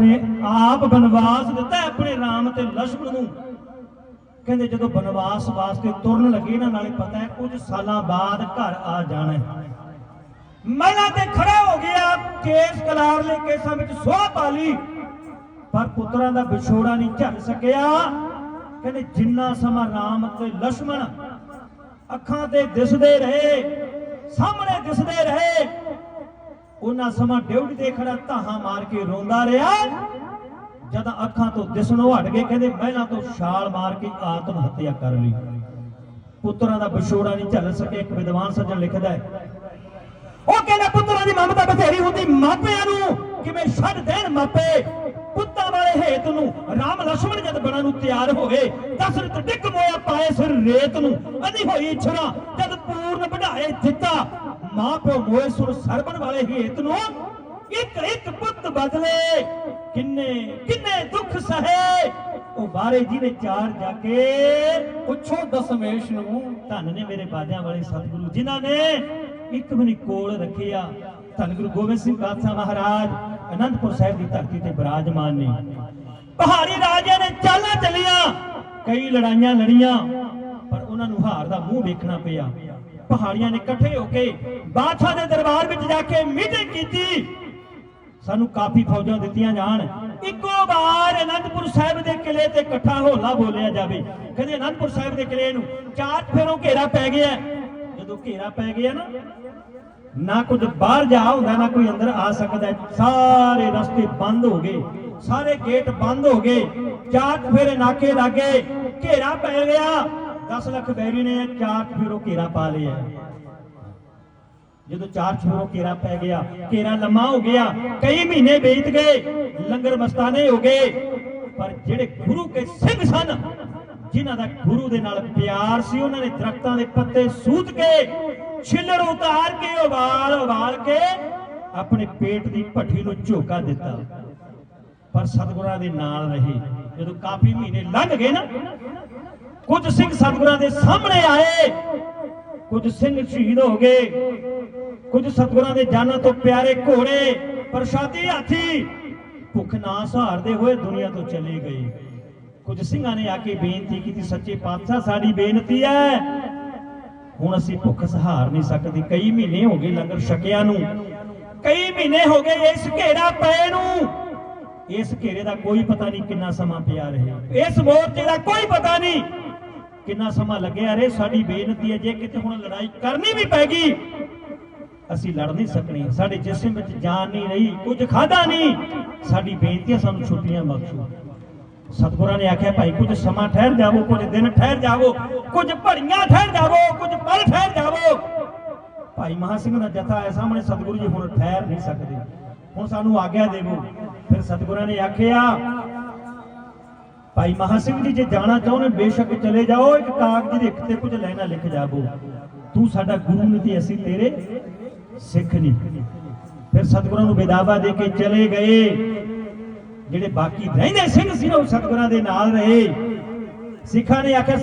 ਨੇ ਆਪ ਬਨਵਾਸ ਦਿੱਤਾ ਆਪਣੇ ਰਾਮ ਤੇ ਲక్ష్మణ ਨੂੰ। ਕਹਿੰਦੇ ਜਦੋਂ ਬਨਵਾਸ ਵਾਸਤੇ ਤੁਰਨ ਲੱਗੇ ਨਾ ਨਾਲੇ ਪਤਾ ਹੈ ਕੁਝ ਸਾਲਾਂ ਬਾਅਦ ਘਰ ਆ ਜਾਣਾ ਮਹਿਲਾ ਤੇ ਖੜਾ ਹੋ ਗਿਆ, ਕੇਸ ਕਲਾਰ ਲੈ ਕੇਸਾਂ ਵਿੱਚ ਸੋਹ ਪਾ ਲਈ। ਪਰ ਪੁੱਤਰਾਂ ਦਾ ਵਿਛੋੜਾ ਨਹੀਂ ਝੱਲ ਸਕਿਆ। ਕਹਿੰਦੇ ਜਿੰਨਾ ਸਮਾਂ ਰਾਮ ਤੇ ਲక్ష్మణ ਅੱਖਾਂ ਤੇ ਦਿਸਦੇ ਰਹੇ, ਸਾਹਮਣੇ ਦਿਸਦੇ ਰਹੇ ਉਹਨਾਂ ਸਮਾਂ ਡਿਊਟੀ ਤੇ ਖੜਾ ਧਾਹਾਂ ਮਾਰ ਕੇ ਰੋਂਦਾ ਰਿਹਾ। ਜਦ ਅੱਖਾਂ ਤੋਂ ਦਿਸਣੋਂ ਹਟ ਗਏ, ਕਹਿੰਦੇ ਮਹਿਲਾਂ ਤੋਂ ਛਾਲ ਮਾਰ ਕੇ ਆਤਮ ਹੱਤਿਆ ਕਰ ਲਈ। ਪੁੱਤਰਾਂ ਦਾ ਵਿਛੋੜਾ ਨਹੀਂ ਝੱਲ ਸਕੇ ਇੱਕ ਵਿਦਵਾਨ ਸੱਜਣ ਲਿਖਦਾ ਹੈ, ਉਹ ਕਹਿੰਦਾ ਪੁੱਤਰਾਂ ਦੀ ਮਮਤਾ ਬਥੇਰੀ ਹੁੰਦੀ, ਮਾਪਿਆਂ ਨੂੰ ਕਿਵੇਂ ਛੱਡ ਦੇਣ ਮਾਪੇ? ਪੁੱਤਾਂ ਵਾਲੇ ਹੇਤ ਨੂੰ, ਰਾਮ ਲਕਸ਼ਮਣ ਜਦ ਬਣਨ ਨੂੰ ਤਿਆਰ ਹੋਵੇ ਦਸ਼ਰਥ ਡਿੱਗ ਮੋਇਆ ਪਾਏ ਸਿਰ ਰੇਤ ਨੂੰ। ਅਨੀ ਹੋਈ ਛਰਾ ਜਦ ਪੂਰਨ ਵਧਾਏ ਦਿੱਤਾ ਮਾਂ ਪਿਓ ਮੋਏ ਸੁਰ ਸਰਬਨ ਵਾਲੇ ਹੇਤ ਨੂੰ, ਇੱਕ ਇੱਕ ਪੁੱਤ ਬਦਲੇ। ਕਿੰਨੇ ਕਿੰਨੇ ਦੁੱਖ ਸਹੇ। ਉਹ ਬਾਰੇ ਜੀ ਨੇ ਚਾਰ ਜਾ ਕੇ ਪੁੱਛੋ ਦਸਮੇਸ਼ ਨੂੰ, ਧੰਨ ਨੇ ਮੇਰੇ ਬਾਜਿਆਂ ਵਾਲੇ ਸਤਿਗੁਰੂ, ਜਿਨ੍ਹਾਂ ਨੇ ਇੱਕ ਮਨੀ ਕੋਲ ਰੱਖਿਆ। ਧੰਨ ਗੁਰੂ ਗੋਬਿੰਦ ਸਿੰਘ ਬਾਦਸ਼ਾਹ ਮਹਾਰਾਜ ਅਨੰਦਪੁਰ ਸਾਹਿਬ ਦੀ ਧਰਤੀ ਤੇ ਬਿਰਾਜਮਾਨ ਨੇ। ਪਹਾੜੀ ਰਾਜਿਆਂ ਨੇ ਚਾਲਾਂ ਚੱਲੀਆਂ, ਕਈ ਲੜਾਈਆਂ ਲੜੀਆਂ, ਪਰ ਉਹਨਾਂ ਨੂੰ ਹਾਰ ਦਾ ਮੂੰਹ ਵੇਖਣਾ ਪਿਆ। ਪਹਾੜੀਆਂ ਨੇ ਇਕੱਠੇ ਹੋ ਕੇ ਬਾਦਸ਼ਾਹ ਦੇ ਦਰਬਾਰ ਵਿੱਚ ਜਾ ਕੇ ਮੀਟਿੰਗ ਕੀਤੀ। ਸਾਨੂੰ ਕਾਫੀ ਫੌਜਾਂ ਦਿੱਤੀਆਂ ਜਾਣ। ਇੱਕੋ ਵਾਰ ਅਨੰਦਪੁਰ ਸਾਹਿਬ ਦੇ ਕਿਲੇ ਤੇ ਇਕੱਠਾ ਹੋਲਾ ਬੋਲਿਆ ਜਾਵੇ। ਕਹਿੰਦੇ ਅਨੰਦਪੁਰ ਸਾਹਿਬ ਦੇ ਕਿਲੇ ਨੂੰ ਚਾਰ ਫੇਰੋਂ ਘੇਰਾ ਪੈ ਗਿਆ। ਜਦੋਂ ਘੇਰਾ ਪੈ ਗਿਆ ਨਾ ਨਾ ਕੁਝ ਬਾਹਰ ਜਾ ਹੁੰਦਾ, ਨਾ ਕੋਈ ਅੰਦਰ ਆ ਸਕਦਾ ਸਾਰੇ ਰਸਤੇ ਬੰਦ ਹੋ ਗਏ। ਸਾਰੇ ਗੇਟ ਬੰਦ ਹੋ ਗਏ। ਚਾਰ ਫੇਰੇ ਨਾਕੇ ਲੱਗੇ। ਘੇਰਾ ਪੈ ਗਿਆ। 10 ਲੱਖ ਬੈਰੀ ਨੇ ਚਾਰ ਫੇਰੋਂ ਘੇਰਾ ਪਾ ਲਿਆ। ਜਦੋਂ ਚਾਰ ਛੋਰੋਂ ਘੇਰਾ ਪੈ ਗਿਆ, ਘੇਰਾ ਲੰਮਾ ਹੋ ਗਿਆ। ਕਈ ਮਹੀਨੇ ਬੀਤ ਗਏ। ਲੰਗਰ ਮਸਤਾਨੇ ਹੋ ਗਏ। ਪਰ ਜਿਹੜੇ ਗੁਰੂ ਕੇ ਸਿੰਘ ਸਨ, ਜਿਨ੍ਹਾਂ ਦਾ ਗੁਰੂ ਦੇ ਨਾਲ ਪਿਆਰ ਸੀ, ਉਹਨਾਂ ਨੇ ਦਰਖਤਾਂ ਦੇ ਪੱਤੇ ਸੂਤ ਕੇ ਛਿੱਲੜ ਉਤਾਰ ਕੇ, ਉਬਾਲ ਉਬਾਲ ਕੇ ਆਪਣੇ ਪੇਟ ਦੀ ਭੱਠੀ ਨੂੰ ਝੋਕਾ ਦਿੱਤਾ। ਪਰ ਸਤਿਗੁਰਾਂ ਦੇ ਨਾਲ ਰਹੇ। ਜਦੋਂ ਕਾਫੀ ਮਹੀਨੇ ਲੰਘ ਗਏ ਨਾ, ਕੁਝ ਸਿੰਘ ਸਤਿਗੁਰਾਂ ਦੇ ਸਾਹਮਣੇ ਆਏ। ਕੁਝ ਸਿੰਘ ਸ਼ਹੀਦ ਹੋ ਗਏ। ਕੁਝ ਸਤਿਗੁਰਾਂ ਦੇ ਜਾਨਾਂ ਤੋਂ ਪਿਆਰੇ ਘੋੜੇ, ਪ੍ਰਸ਼ਾਦੀ ਹਾਥੀ ਭੁੱਖ ਨਾ ਸਹਾਰਦੇ ਹੋਏ ਦੁਨੀਆ ਤੋਂ ਚਲੇ ਗਏ। ਕੁਝ ਸਿੰਘਾਂ ਨੇ ਆ ਕੇ ਬੇਨਤੀ ਕੀਤੀ, ਸੱਚੇ ਪਾਤਸ਼ਾਹ, ਸਾਡੀ ਬੇਨਤੀ ਹੈ ਹੁਣ ਅਸੀਂ ਭੁੱਖ ਸਹਾਰ ਨਹੀਂ ਸਕਦੇ। ਕਈ ਮਹੀਨੇ ਹੋ ਗਏ ਲੰਗਰ ਛਕਿਆ ਨੂੰ। ਕਈ ਮਹੀਨੇ ਹੋ ਗਏ ਇਸ ਘੇਰਾ ਪਏ ਨੂੰ। ਇਸ ਘੇਰੇ ਦਾ ਕੋਈ ਪਤਾ ਨਹੀਂ ਕਿੰਨਾ ਸਮਾਂ ਪਿਆ ਰਹੇ। ਇਸ ਮੋਰਚੇ ਦਾ ਕੋਈ ਪਤਾ ਨਹੀਂ ਕਿੰਨਾ ਸਮਾਂ ਲੱਗਿਆ ਰਹੇ। ਸਾਡੀ ਬੇਨਤੀ ਹੈ, ਜੇ ਕਿਤੇ ਹੁਣ ਲੜਾਈ ਕਰਨੀ ਵੀ ਪੈਗੀ ਅਸੀਂ ਲੜ ਨਹੀਂ ਸਕਣੇ। ਸਾਡੇ ਜਿਸਮ ਵਿੱਚ ਜਾਨ ਨਹੀਂ ਰਹੀ, ਕੁਝ ਖਾਦਾ ਨਹੀਂ। ਸਾਡੀ ਬੇਨਤੀ ਹੈ, ਸਾਨੂੰ ਛੁੱਟੀਆਂ ਬਖਸ਼ੋ। ਸਤਿਗੁਰਾਂ ਨੇ ਆਖਿਆ, ਭਾਈ, ਕੁਝ ਸਮਾਂ ਠਹਿਰ ਜਾਵੋ, ਕੁਝ ਦਿਨ ਠਹਿਰ ਜਾਵੋ, ਕੁਝ ਘੜੀਆਂ ਠਹਿਰ ਜਾਵੋ, ਕੁਝ ਪਲ ਠਹਿਰ ਜਾਵੋ। ਭਾਈ ਮਹਾ ਸਿੰਘ ਦਾ ਜਥਾ ਹੈ ਸਾਹਮਣੇ, ਸਤਿਗੁਰੂ ਜੀ ਹੁਣ ਠਹਿਰ ਨਹੀਂ ਸਕਦੇ। ਹੁਣ ਸਾਨੂੰ ਆਗਿਆ ਦੇਵੋ। ਫਿਰ ਸਤਿਗੁਰਾਂ ਨੇ ਆਖਿਆ, ਭਾਈ ਮਹਾ ਸਿੰਘ ਜੀ, ਜੇ ਜਾਣਾ ਚਾਹੁੰਦੇ ਬੇਸ਼ੱਕ ਚਲੇ ਜਾਓ, ਇੱਕ ਕਾਗਜ਼ ਦੇ ਇੱਕ ਤੇ ਕੁਝ ਲੈਣਾ ਲਿਖ ਜਾਵੋ। ਤੂੰ ਸਾਡਾ ਗੁਰੂ ਨਹੀਂ ਤੇ ਅਸੀਂ ਤੇਰੇ ਸਿੱਖ ਨਹੀਂ। ਫਿਰ ਸਤਿਗੁਰਾਂ ਨੂੰ ਬੇਦਾਵਾ ਦੇ ਕੇ ਚਲੇ ਗਏ। ਜਿਹੜੇ ਬਾਕੀ ਰਹਿੰਦੇ ਸਿੰਘ ਸੀ ਉਹ ਸਤਿਗੁਰਾਂ ਦੇ ਨਾਲ ਰਹੇ। ਸਿੱਖਾਂ ਨੇ ਆਖਿਆ